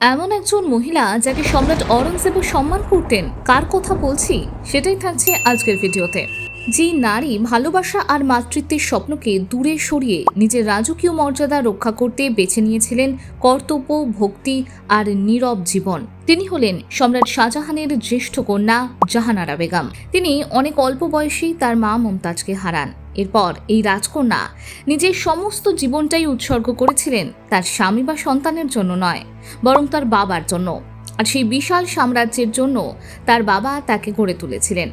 এমন একজন মহিলা যাকে সম্রাট অরঙ্গজেব সম্মান করতেন, কার কথা বলছি? সেটাই থাকছে আজকের ভিডিওতে। যে নারী ভালোবাসা আর মাতৃত্বের স্বপ্নকে দূরে সরিয়ে নিজের রাজকীয় মর্যাদা রক্ষা করতে বেছে নিয়েছিলেন কর্তব্য, ভক্তি আর নীরব জীবন। তিনি হলেন সম্রাট শাহজাহানের জ্যেষ্ঠ কন্যা জাহানারা বেগম। তিনি অনেক অল্প বয়সেই তার মা মমতাজকে হারান। এরপর এই রাজকন্যা নিজের সমস্ত জীবনটাই উৎসর্গ করেছিলেন তার স্বামী বা সন্তানের জন্য নয়, বরং তার বাবার জন্য। আর সেই বিশাল সাম্রাজ্যের জন্য তার বাবা তাকে গড়ে তুলেছিলেন।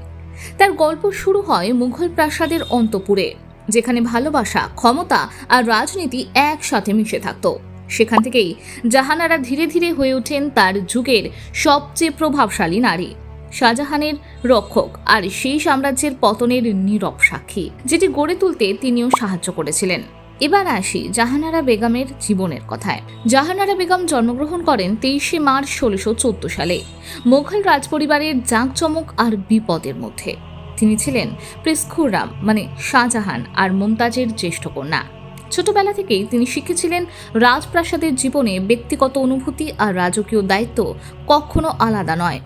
তার গল্প শুরু হয় মুঘল প্রাসাদের অন্তপুরে, যেখানে ভালোবাসা, ক্ষমতা আর রাজনীতি একসাথে মিশে থাকত। সেখান থেকেই জাহানারা ধীরে ধীরে হয়ে ওঠেন তার যুগের সবচেয়ে প্রভাবশালী নারী, শাহজাহানের রক্ষক আর সেই সাম্রাজ্যের পতনের নীরব সাক্ষী, যেটি গড়ে তুলতে তিনিও সাহায্য করেছিলেন। এবার আসি জাহানারা বেগমের জীবনের কথায়। জাহানারা বেগম জন্মগ্রহণ করেন তেইশে মার্চ ষোলোশো চোদ্দ সালে। মোঘল রাজপরিবারের জাঁকজমক আর বিপদের মধ্যে। তিনি ছিলেন প্রেসখুরাম মানে শাহজাহান আর মুমতাজের জ্যেষ্ঠ কন্যা। ছোটবেলা থেকেই তিনি শিখেছিলেন রাজপ্রাসাদের জীবনে ব্যক্তিগত অনুভূতি আর রাজকীয় দায়িত্ব কখনো আলাদা নয়।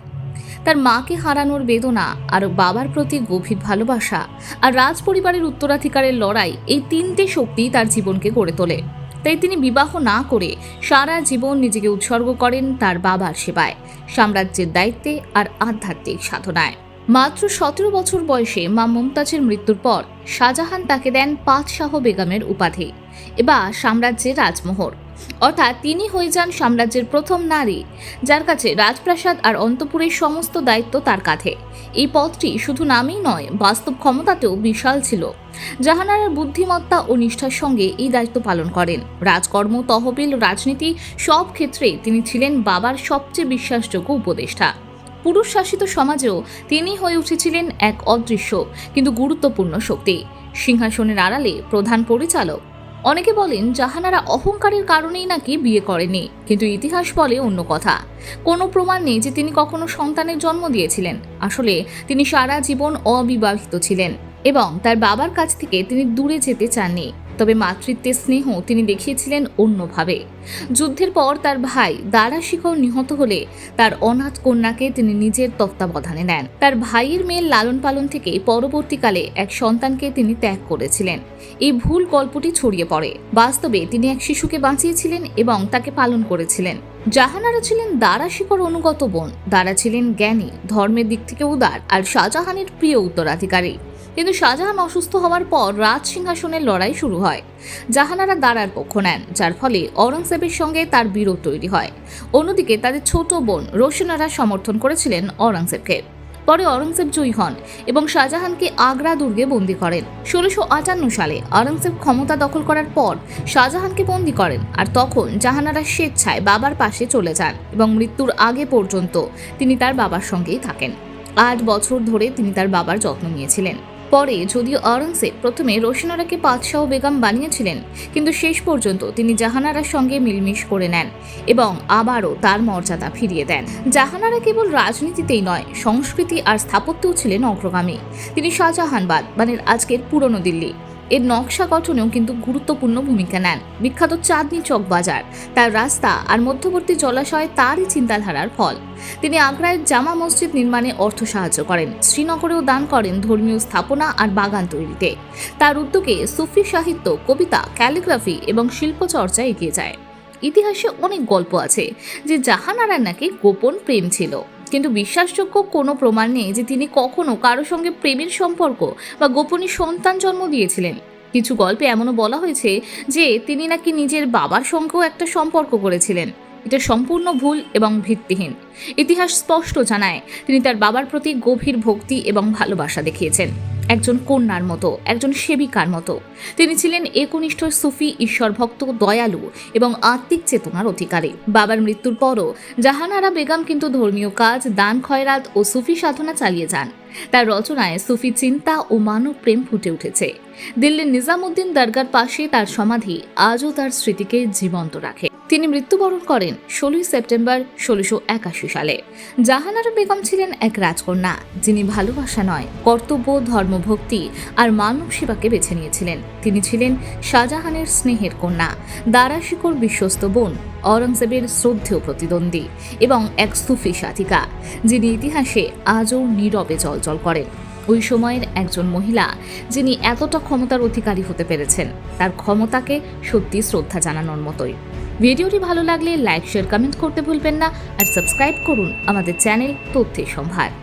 তার মাকে হারানোর বেদনা আর বাবার প্রতি গভীর ভালোবাসা আর রাজ পরিবারের উত্তরাধিকারের লড়াই এই তিনটে শক্তি তার জীবনকে গড়ে তোলে। তাই তিনি বিবাহ না করে সারা জীবন নিজেকে উৎসর্গ করেন তার বাবার সেবায়, সাম্রাজ্যের দায়িত্বে আর আধ্যাত্মিক সাধনায়। মাত্র সতেরো বছর বয়সে মা মমতাজের মৃত্যুর পর শাহজাহান তাকে দেন পাঁচশাহ বেগমের উপাধি, এবার সাম্রাজ্যের রাজমোহর। অর্থাৎ তিনি হয়ে যান সাম্রাজ্যের প্রথম নারী, যার কাছে রাজপ্রাসাদ আর অন্তপুরের সমস্ত দায়িত্ব তার কাঁধে। এই পদটি শুধু নামেই নয়, বাস্তব ক্ষমতাতেও বিশাল ছিল। জাহানারার বুদ্ধিমত্তা ও নিষ্ঠার সঙ্গে এই দায়িত্ব পালন করেন। রাজকর্ম, তহবিল, রাজনীতি সব ক্ষেত্রেই তিনি ছিলেন বাবার সবচেয়ে বিশ্বাসযোগ্য উপদেষ্টা। পুরুষ শাসিত সমাজেও তিনি হয়ে উঠেছিলেন এক অদৃশ্য, কিন্তু গুরুত্বপূর্ণ শক্তি। সিংহাসনের আড়ালে প্রধান পরিচালক। অনেকে বলেন জাহানারা অহংকারের কারণেই নাকি বিয়ে করেনি, কিন্তু ইতিহাস বলে অন্য কথা। কোনো প্রমাণ নেই যে তিনি কখনো সন্তানের জন্ম দিয়েছিলেন। আসলে তিনি সারা জীবন অবিবাহিত ছিলেন এবং তার বাবার কাছ থেকে তিনি দূরে যেতে চাননি। তবে মাতৃত্বের স্নেহ তিনি দেখিয়েছিলেন অন্যভাবে। যুদ্ধের পর তার ভাই দারা শিখর নিহত হলে তার অনাথ কন্যাকে তিনি নিজের তত্ত্বাবধানে নেন। তার ভাইয়ের মেয়ের লালন পালন থেকে পরবর্তীকালে এক সন্তানকে তিনি ত্যাগ করেছিলেন। এই ভুল গল্পটি ছড়িয়ে পড়ে। বাস্তবে তিনি এক শিশুকে বাঁচিয়েছিলেন এবং তাকে পালন করেছিলেন। জাহানারা ছিলেন দারা শিখর অনুগত বোন। দারা ছিলেন জ্ঞানী, ধর্মের দিক থেকে উদার আর শাহজাহানের প্রিয় উত্তরাধিকারী। কিন্তু শাহজাহান অসুস্থ হওয়ার পর রাজ সিংহাসনের লড়াই শুরু হয়। জাহানারা দাঁড়ার পক্ষ নেন, যার ফলে অরঙ্গজেবের সঙ্গে তার বিরোধ তৈরি হয়। অন্যদিকে তাদের ছোট বোন রোশনারা সমর্থন করেছিলেন অরঙ্গজেবকে পরে অরঙ্গজেব জয়ী হন এবং শাহজাহানকে আগ্রা দুর্গে বন্দী করেন। ষোলোশো আটান্ন সালে অরঙ্গজেব ক্ষমতা দখল করার পর শাহজাহানকে বন্দী করেন আর তখন জাহানারা স্বেচ্ছায় বাবার পাশে চলে যান এবং মৃত্যুর আগে পর্যন্ত তিনি তার বাবার সঙ্গেই থাকেন। আট বছর ধরে তিনি তার বাবার যত্ন নিয়েছিলেন। পরে যদিও আওরঙ্গজেব প্রথমে রোশনারাকে পাতশাহ বেগম বানিয়েছিলেন, কিন্তু শেষ পর্যন্ত তিনি জাহানারার সঙ্গে মিলমিশ করে নেন এবং আবারও তার মর্যাদা ফিরিয়ে দেন। জাহানারা কেবল রাজনীতিতেই নয়, সংস্কৃতি আর স্থাপত্যও ছিলেন অগ্রগামী। তিনি শাহজাহানবাদ মানে আজকের পুরনো দিল্লি। এর নকশা গঠনেও কিন্তু গুরুত্বপূর্ণ ভূমিকা নেন। বিখ্যাত চাঁদনি চক বাজার, তার রাস্তা আর মধ্যবর্তী জলাশয় তারই চিন্তাধারার ফল। তিনি আগ্রায় জামা মসজিদ নির্মাণে অর্থ সাহায্য করেন, শ্রীনগরেও দান করেন ধর্মীয় স্থাপনা আর বাগান তৈরিতে। তার উদ্যোগে সুফি সাহিত্য, কবিতা, ক্যালিগ্রাফি এবং শিল্পচর্চা এগিয়ে যায়। ইতিহাসে অনেক গল্প আছে, যে জাহানারার নাকি গোপন প্রেম ছিল। কিন্তু বিশ্বাসযোগ্য কোনো প্রমাণ নেই যে তিনি কখনো কারও সঙ্গে প্রেমের সম্পর্ক বা গোপনী সন্তান জন্ম দিয়েছিলেন। কিছু গল্পে এমনও বলা হয়েছে যে তিনি নাকি নিজের বাবার সঙ্গেও একটা সম্পর্ক করেছিলেন। এটা সম্পূর্ণ ভুল এবং ভিত্তিহীন। ইতিহাস স্পষ্ট জানায়, তিনি তার বাবার প্রতি গভীর ভক্তি এবং ভালোবাসা দেখিয়েছেন। একজন কন্যার মতো, একজন সেবিকার মতো। তিনি ছিলেন একনিষ্ঠ সুফি ঈশ্বর ভক্ত দয়ালু এবং আত্মিক চেতনার অধিকারী। বাবার মৃত্যুর পরও জাহানারা বেগম কিন্তু ধর্মীয় কাজ, দান, খয়রাত ও সুফি সাধনা চালিয়ে যান। তার রচনায় সুফি চিন্তা ও মানব প্রেম ফুটে উঠেছে। দিল্লির নিজামুদ্দিন দরগার পাশে তার সমাধি আজও তার স্মৃতিকে জীবন্ত রাখে। তিনি মৃত্যুবরণ করেন ষোলোই সেপ্টেম্বর ষোলোশো একাশি সালে। জাহানারা বেগম ছিলেন এক রাজকন্যা, যিনি ভালোবাসা নয়, কর্তব্য, ধর্মভক্তি আর মানব সেবাকে বেছে নিয়েছিলেন। তিনি ছিলেন শাহজাহানের স্নেহের কন্যা দারা শিকর বিশ্বস্ত বোন অরঙ্গজেবের শ্রদ্ধেয় প্রতিদ্বন্দ্বী এবং এক সুফি সাধিকা, যিনি ইতিহাসে আজও নীরবে জলজল করেন। ওই সময়ের একজন মহিলা, যিনি এতটা ক্ষমতার অধিকারী হতে পেরেছেন, তার ক্ষমতাকে সত্যি শ্রদ্ধা জানানোর মতোই। ভিডিওটি ভালো লাগলে লাইক, শেয়ার, কমেন্ট করতে ভুলবেন না আর সাবস্ক্রাইব করুন আমাদের চ্যানেল তথ্যের সম্ভার।